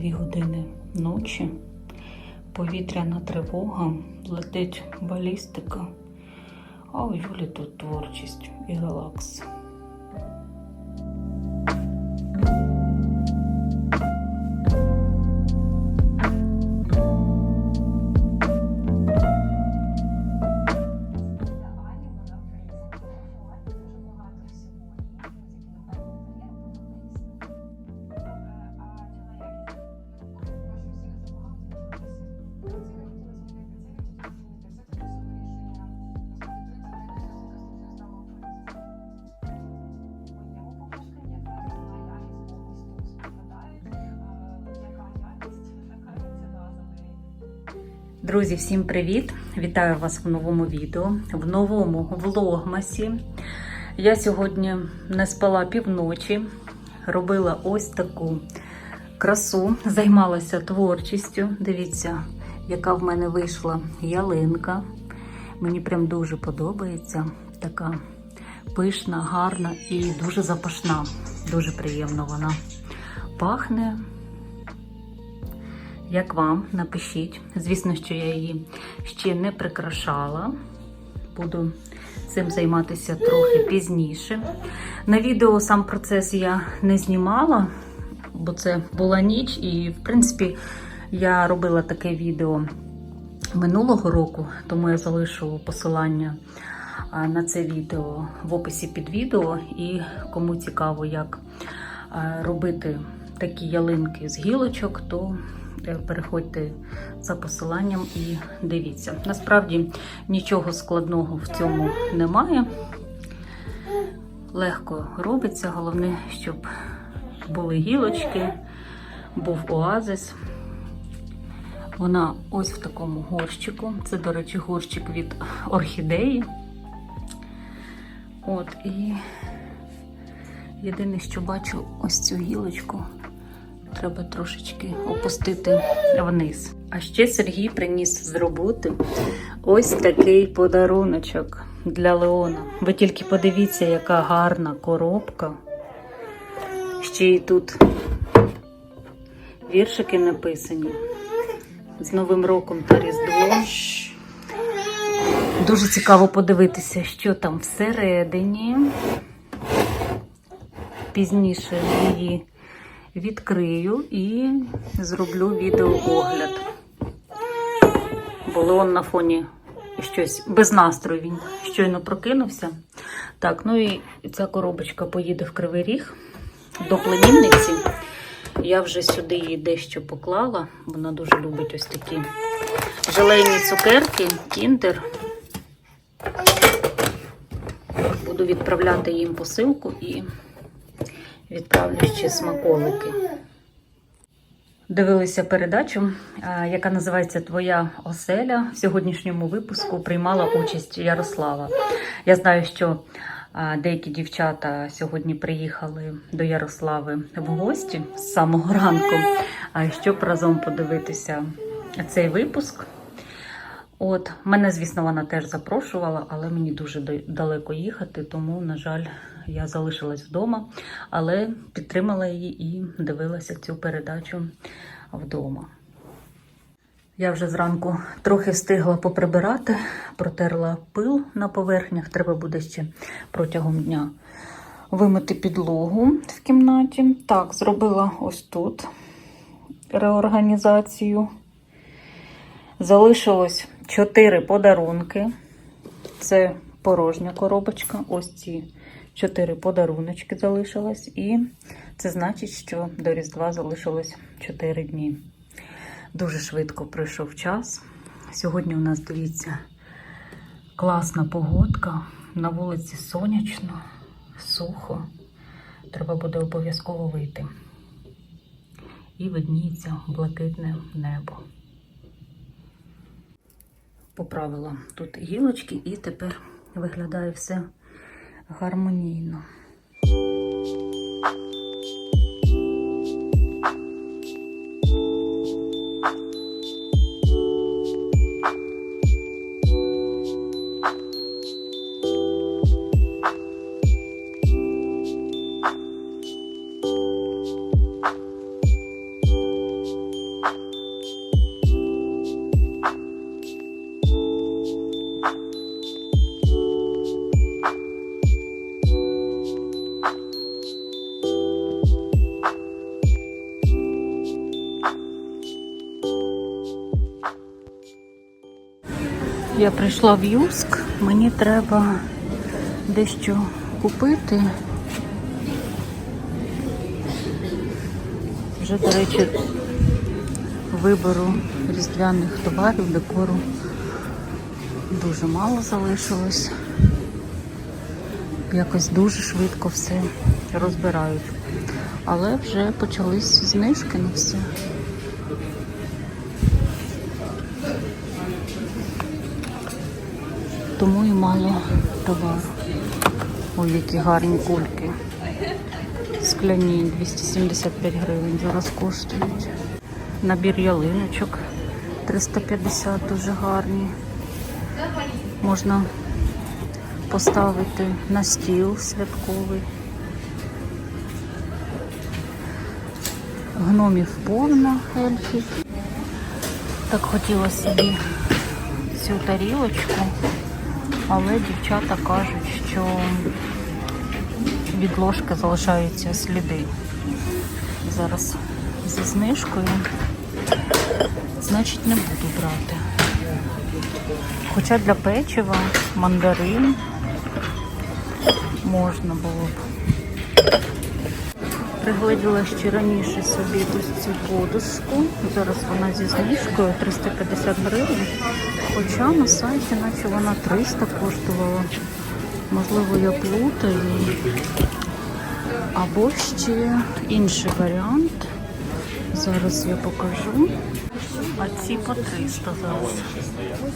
дві години ночі. Повітряна тривога, летить балістика, а у Юлі тут творчість і релакс. Друзі, всім привіт! Вітаю вас в новому відео, в новому влогмасі. Я сьогодні не спала півночі, робила ось таку красу, займалася творчістю. Дивіться, яка в мене вийшла ялинка. Мені прям дуже подобається. Така пишна, гарна і дуже запашна. Дуже приємно вона пахне. Як вам? Напишіть. Звісно, що я її ще не прикрашала. Буду цим займатися трохи пізніше. На відео сам процес я не знімала, бо це була ніч, і, в принципі, я робила таке відео минулого року, тому я залишу посилання на це відео в описі під відео. І кому цікаво, як робити такі ялинки з гілочок, то переходьте за посиланням і дивіться. Насправді нічого складного в цьому немає. Легко робиться, головне, щоб були гілочки, був оазис. Вона ось в такому горщику. Це, до речі, горщик від орхідеї. От, і єдине, що бачу ось цю гілочку треба трошечки опустити вниз. А ще Сергій приніс з роботи ось такий подаруночок для Леона. Ви тільки подивіться, яка гарна коробка. Ще й тут віршики написані з Новим роком та Різдвом. Дуже цікаво подивитися, що там всередині. Пізніше її відкрию і зроблю відеоогляд. Бо Леон на фоні щось без настрою. Він щойно прокинувся. Так, ну і ця коробочка поїде в Кривий Ріг до племінниці. Я вже сюди її дещо поклала. Вона дуже любить ось такі желейні цукерки, кіндер. Буду відправляти їм посилку і відправлю ще смаколики. Дивилися передачу, яка називається Твоя оселя. В сьогоднішньому випуску приймала участь Ярослава. Я знаю, що деякі дівчата сьогодні приїхали до Ярослави в гості з самого ранку, щоб разом подивитися цей випуск. От, мене, звісно, вона теж запрошувала, але мені дуже далеко їхати, тому, на жаль, я залишилась вдома, але підтримала її і дивилася цю передачу вдома. Я вже зранку трохи встигла поприбирати, протерла пил на поверхнях. Треба буде ще протягом дня вимити підлогу в кімнаті. Так, зробила ось тут реорганізацію. Залишилось 4 подарунки. Це порожня коробочка. Ось ці 4 подаруночки залишилось. І це значить, що до Різдва залишилось 4 дні. Дуже швидко пройшов час. Сьогодні у нас, дивіться, класна погодка. На вулиці сонячно, сухо. Треба буде обов'язково вийти. І видніється блакитне небо поправила тут гілочки, і тепер виглядає все гармонійно. Я прийшла в Юск, мені треба дещо купити. Вже, до речі, вибору різдвяних товарів, декору дуже мало залишилось. Якось дуже швидко все розбирають. Але вже почались знижки на все. Тому і мало товару. Ой, які гарні кульки. Скляні 275 гривень зараз коштують. Набір ялиночок 350 дуже гарні. Можна поставити на стіл святковий. Гномів повно ельфів. Так хотіла собі цю тарілочку, але дівчата кажуть, що від ложки залишаються сліди. Зараз зі знижкою, значить не буду брати. Хоча для печива мандарин можна було б. Пригледіла ще раніше собі ось цю подушку. Зараз вона зі знижкою 350 гривень. Хоча на сайті наче вона 300 коштувала. Можливо, я плутаю. Або ще інший варіант. Зараз я покажу. А ці по 300 зараз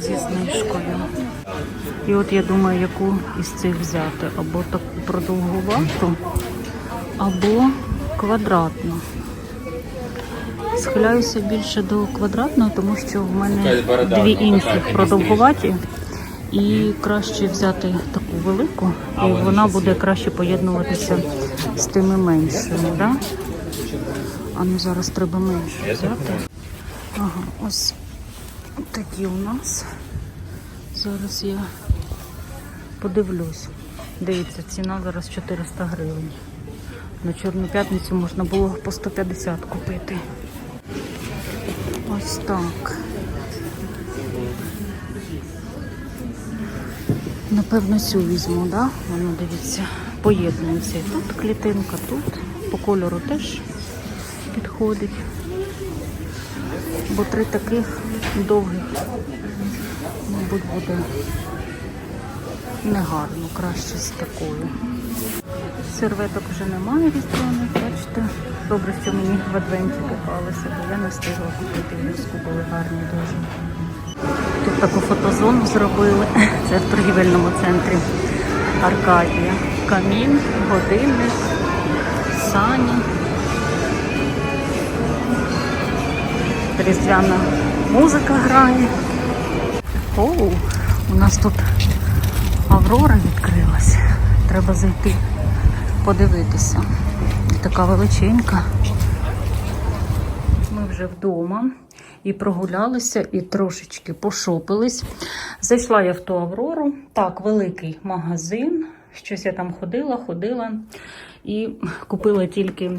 зі знижкою. І от я думаю, яку із цих взяти. Або таку продовгувату, або квадратну. Схиляюся більше до квадратної, тому що в мене дві інші продовгуваті. І краще взяти таку велику, і вона буде краще поєднуватися з тими меншими. Да? А ну зараз треба менше взяти. Ага, ось такі у нас. Зараз я подивлюсь. Дивіться, ціна зараз 400 гривень. На Чорну п'ятницю можна було по 150 купити. Ось так. Напевно, цю візьму, да? Воно дивіться, поєднується. Тут клітинка, тут по кольору теж підходить. Бо три таких довгих, мабуть, буде негарно, краще з такою. Серветок вже немає різдвяних, бачите. Добре, що мені в адвенті попалися, бо я не встигла купити візку, були гарні дуже. Тут таку фотозону зробили. Це в торгівельному центрі Аркадія. Камін, годинник, сані. Різдвяна музика грає. Оу, у нас тут Аврора відкрилась. Треба зайти подивитися. Така величенька. Ми вже вдома і прогулялися, і трошечки пошопились. Зайшла я в ту Аврору. Так, великий магазин. Щось я там ходила, ходила і купила тільки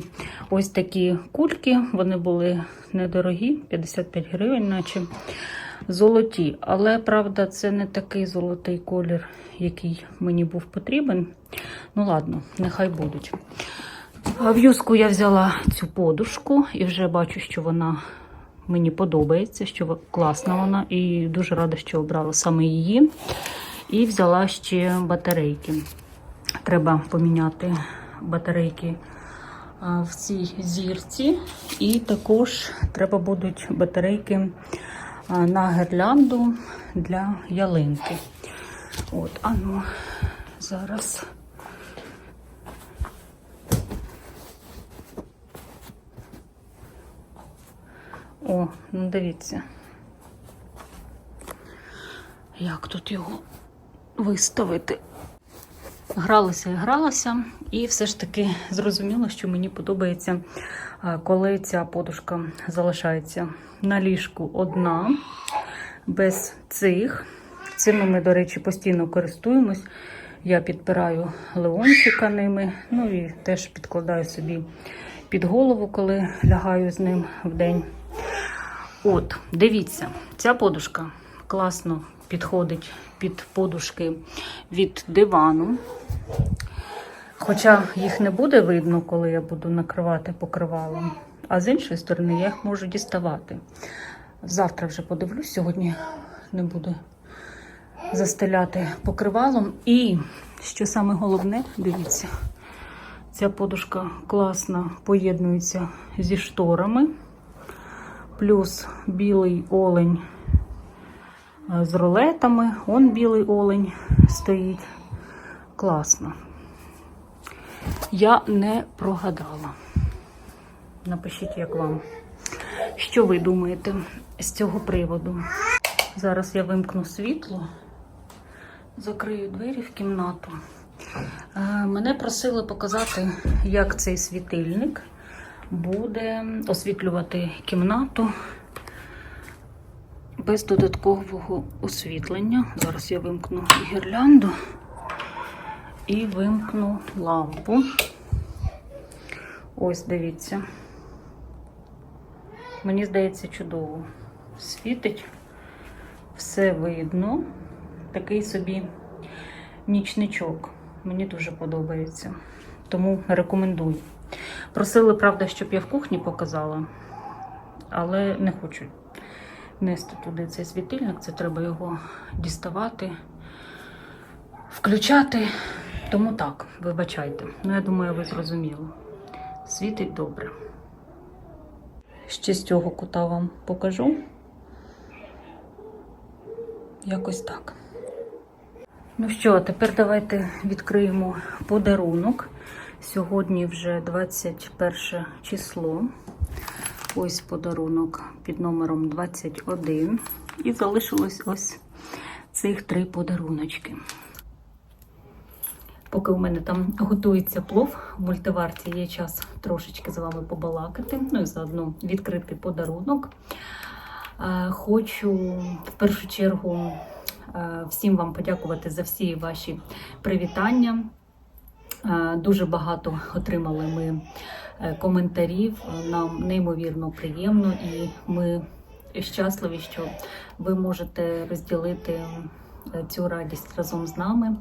ось такі кульки. Вони були недорогі, 55 гривень, наче золоті. Але правда, це не такий золотий колір, який мені був потрібен. Ну, ладно, нехай будуть. В юску я взяла цю подушку і вже бачу, що вона мені подобається, що класна вона, і дуже рада, що обрала саме її. І взяла ще батарейки. Треба поміняти батарейки в цій зірці. І також треба будуть батарейки на гірлянду для ялинки. От, а ну, зараз. О, ну дивіться. Як тут його виставити? Гралася і гралася, і все ж таки зрозуміло, що мені подобається, коли ця подушка залишається на ліжку одна, без цих. Цими ми, до речі, постійно користуємось. Я підпираю леончика ними, ну і теж підкладаю собі під голову, коли лягаю з ним в день. От, дивіться, ця подушка класно підходить під подушки від дивану. Хоча їх не буде видно, коли я буду накривати покривалом. А з іншої сторони, я їх можу діставати. Завтра вже подивлюсь, сьогодні не буду застеляти покривалом. І що саме головне, дивіться, ця подушка класно поєднується зі шторами, плюс білий олень з рулетами. Он білий олень стоїть. Класно. Я не прогадала. Напишіть, як вам. Що ви думаєте з цього приводу? Зараз я вимкну світло, закрию двері в кімнату. Е, Мене просили показати, як цей світильник буде освітлювати кімнату без додаткового освітлення. Зараз я вимкну гірлянду і вимкну лампу. Ось, дивіться. Мені здається, чудово. Світить, все видно. Такий собі нічничок. Мені дуже подобається. Тому рекомендую. Просили, правда, щоб я в кухні показала, але не хочу нести туди цей світильник. Це треба його діставати, включати. Тому так, вибачайте. Ну, я думаю, ви зрозуміли. Світить добре. Ще з цього кута вам покажу. Якось так. Ну що, тепер давайте відкриємо подарунок. Сьогодні вже 21 число. Ось подарунок під номером 21. І залишилось ось цих три подаруночки. Поки у мене там готується плов в мультиварці, є час трошечки з вами побалакати, ну і заодно відкрити подарунок. Е, Хочу в першу чергу е, всім вам подякувати за всі ваші привітання. Е, Дуже багато отримали ми коментарів. Нам неймовірно приємно, і ми щасливі, що ви можете розділити цю радість разом з нами.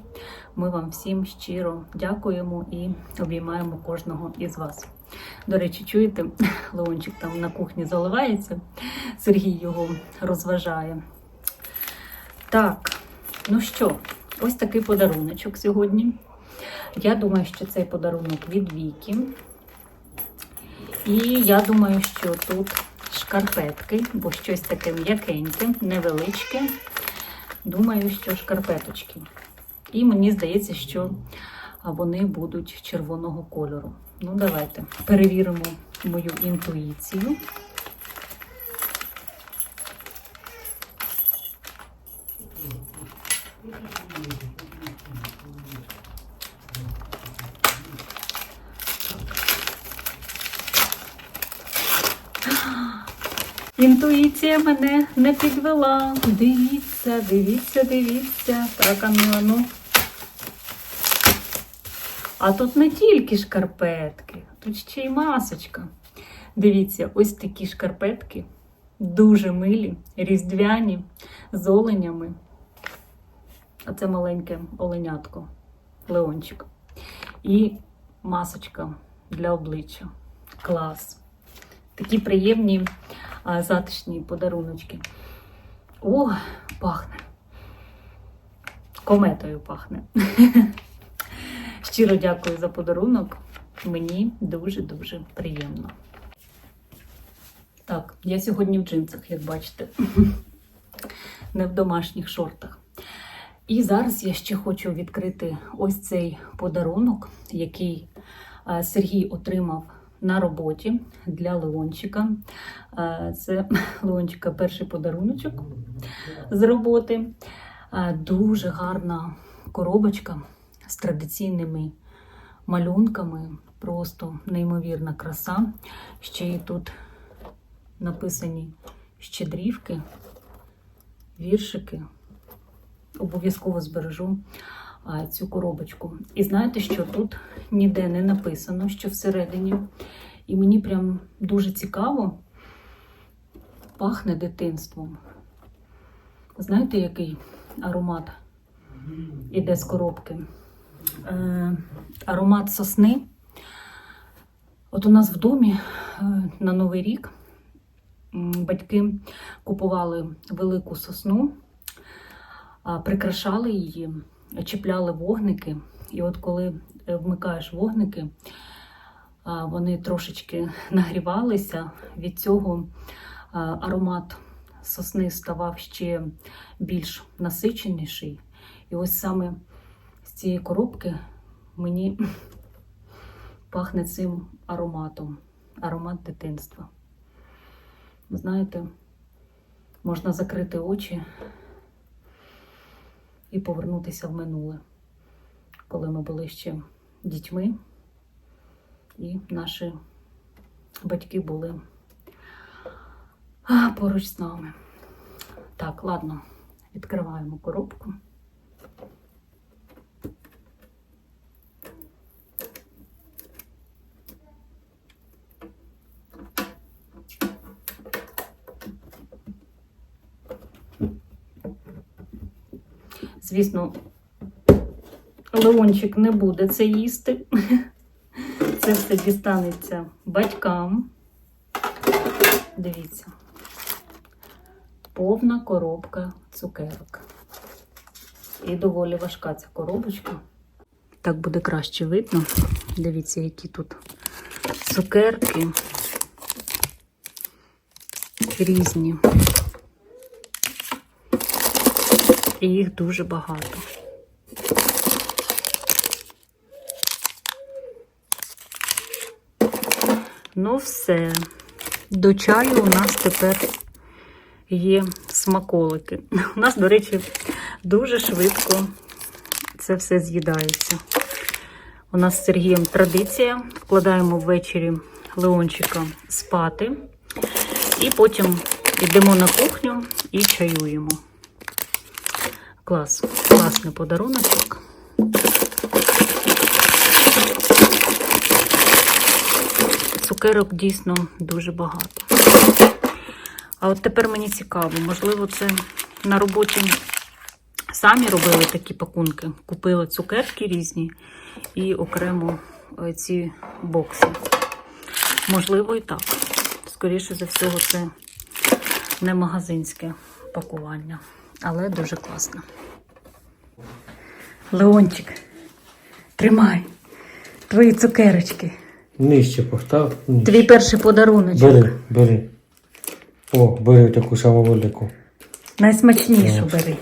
Ми вам всім щиро дякуємо і обіймаємо кожного із вас. До речі, чуєте, Леончик там на кухні заливається, Сергій його розважає. Так, ну що, ось такий подаруночок сьогодні. Я думаю, що цей подарунок від Віки. І я думаю, що тут шкарпетки, бо щось таке м'якеньке, невеличке. Думаю, що шкарпеточки. І мені здається, що вони будуть червоного кольору. Ну, давайте перевіримо мою інтуїцію. Інтуїція мене не підвела. Дивіться, дивіться, дивіться. Так, а ну, а ну. А тут не тільки шкарпетки, тут ще й масочка. Дивіться, ось такі шкарпетки. Дуже милі, різдвяні, з оленями. А це маленьке оленятко, Леончик. І масочка для обличчя. Клас. Такі приємні, затишні подаруночки. О, пахне. Кометою пахне. Щиро дякую за подарунок. Мені дуже-дуже приємно. Так, я сьогодні в джинсах, як бачите, не в домашніх шортах. І зараз я ще хочу відкрити ось цей подарунок, який е, Сергій отримав на роботі для Леончика. Е, Це Леончика перший подаруночок з роботи. Е, Дуже гарна коробочка з традиційними малюнками. Просто неймовірна краса. Ще й тут написані щедрівки, віршики. Обов'язково збережу цю коробочку. І знаєте, що тут ніде не написано, що всередині. І мені прям дуже цікаво пахне дитинством. Знаєте, який аромат іде з коробки. Е, аромат сосни. От у нас в домі е, на Новий рік батьки купували велику сосну, прикрашали її, чіпляли вогники. І от коли е, вмикаєш вогники, вони трошечки нагрівалися. Від цього аромат сосни ставав ще більш насиченіший. І ось саме з цієї коробки мені пахне цим ароматом, аромат дитинства. Знаєте, можна закрити очі і повернутися в минуле, коли ми були ще дітьми, і наші батьки були поруч з нами. Так, ладно, відкриваємо коробку. Звісно, Леончик не буде це їсти. Це все дістанеться батькам. Дивіться. Повна коробка цукерок. І доволі важка ця коробочка. Так буде краще видно. Дивіться, які тут цукерки різні. І їх дуже багато. Ну, все. До чаю у нас тепер є смаколики. У нас, до речі, дуже швидко це все з'їдається. У нас з Сергієм традиція. Вкладаємо ввечері Леончика спати. І потім йдемо на кухню і чаюємо. Клас, класний подарунок. Цукерок дійсно дуже багато. А от тепер мені цікаво, можливо, це на роботі самі робили такі пакунки, купили цукерки різні і окремо е, ці бокси. Можливо, і так. Скоріше за всього, це не магазинське пакування, але дуже класно. Леончик, тримай твої цукерочки. Нижче постав. Нижче. Твій перший подарунок. Бери, бери. О, бери таку саму велику. Найсмачнішу О. бери.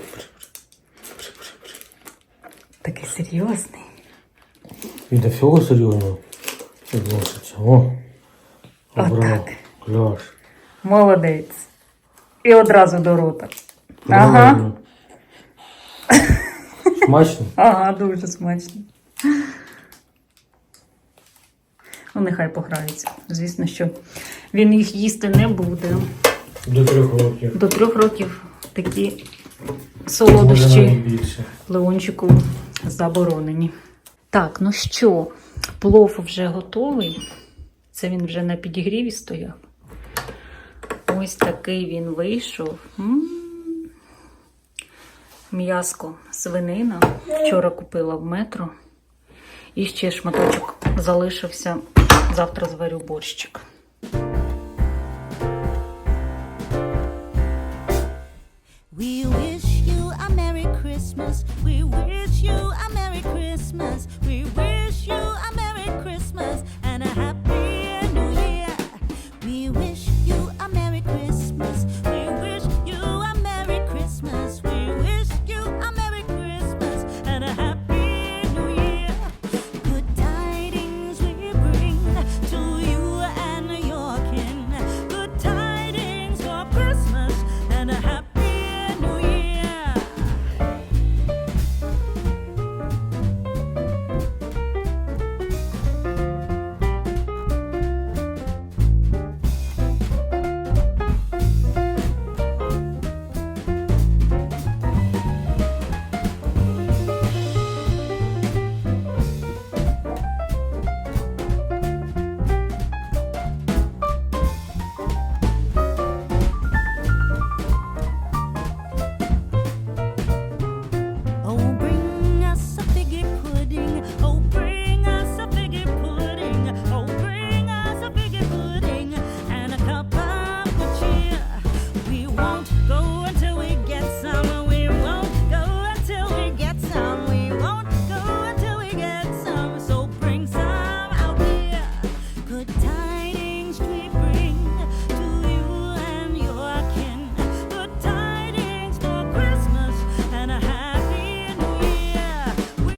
Такий серйозний. І до всього серйозного відноситься. О. Обрав. Молодець. І одразу до рота. Ага. Смачно? Ага, дуже смачно. Ну, нехай пограється. Звісно, що він їх їсти не буде. До трьох років. До трьох років такі солодощі. Леончику заборонені. Так, ну що, плов вже готовий. Це він вже на підігріві стояв. Ось такий він вийшов. М. М'яско свинина. Вчора купила в метро. І ще шматочок залишився. Завтра зварю борщик. We wish you a Merry Christmas. We wish you a Merry Christmas. We wish you a Merry Christmas